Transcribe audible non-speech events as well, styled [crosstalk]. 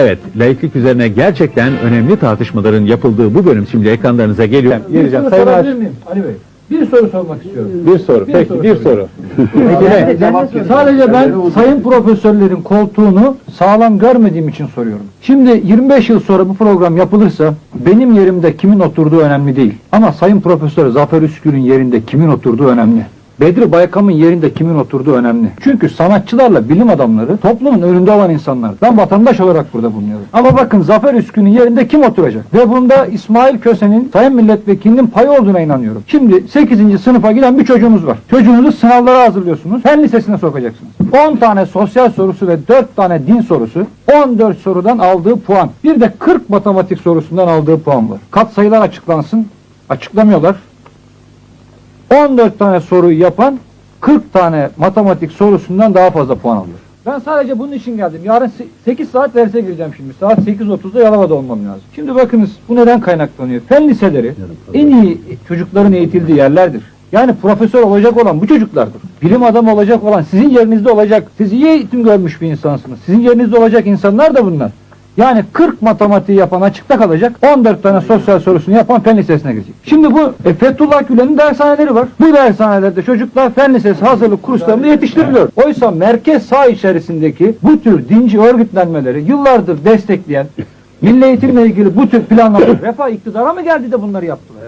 Evet, laiklik üzerine gerçekten önemli tartışmaların yapıldığı bu bölüm şimdi ekranlarınıza geliyor. Bir soru sorabilir miyim Ali Bey? Bir soru sormak istiyorum. bir soru. Bir Peki, soru bir soru. Peki, Sadece ben sayın profesörlerin koltuğunu sağlam görmediğim için soruyorum. Şimdi 25 yıl sonra bu program yapılırsa benim yerimde kimin oturduğu önemli değil. Ama sayın profesör Zafer Üskül'ün yerinde kimin oturduğu önemli. Bedri Baykam'ın yerinde kimin oturduğu önemli. Çünkü sanatçılarla bilim adamları toplumun önünde olan insanlar. Ben vatandaş olarak burada bulunuyorum. Ama bakın Zafer Üskü'nün yerinde kim oturacak? Ve bunda İsmail Köse'nin sayın milletvekilinin payı olduğuna inanıyorum. Şimdi 8. sınıfa giden bir çocuğumuz var. Çocuğunuzu sınavlara hazırlıyorsunuz. Fen lisesine sokacaksınız. 10 tane sosyal sorusu ve 4 tane din sorusu. 14 sorudan aldığı puan. Bir de 40 matematik sorusundan aldığı puan var. Katsayılar açıklansın. Açıklamıyorlar. 14 tane soruyu yapan 40 tane matematik sorusundan daha fazla puan alıyor. Ben sadece bunun için geldim. Yarın 8 saat derse gireceğim şimdi. Saat 8.30'da Yalova'da olmam lazım. Şimdi bakınız bu neden kaynaklanıyor? Fen liseleri en iyi çocukların eğitildiği yerlerdir. Yani profesör olacak olan bu çocuklardır. Bilim adamı olacak olan sizin yerinizde olacak. Siz iyi eğitim görmüş bir insansınız. Sizin yerinizde olacak insanlar da bunlar. Yani 40 matematiği yapan açıkta kalacak. 14 tane sosyal sorusunu yapan fen lisesine girecek. Şimdi bu e, Fethullah Gülen'in dershaneleri var. Bu dershanelerde çocuklar fen lisesi hazırlık kurslarında yetiştiriliyor. Oysa merkez sağ içerisindeki bu tür dinci örgütlenmeleri yıllardır destekleyen [laughs] Milli eğitimle ilgili bu tür planlamalar refah iktidara mı geldi de bunları yaptılar?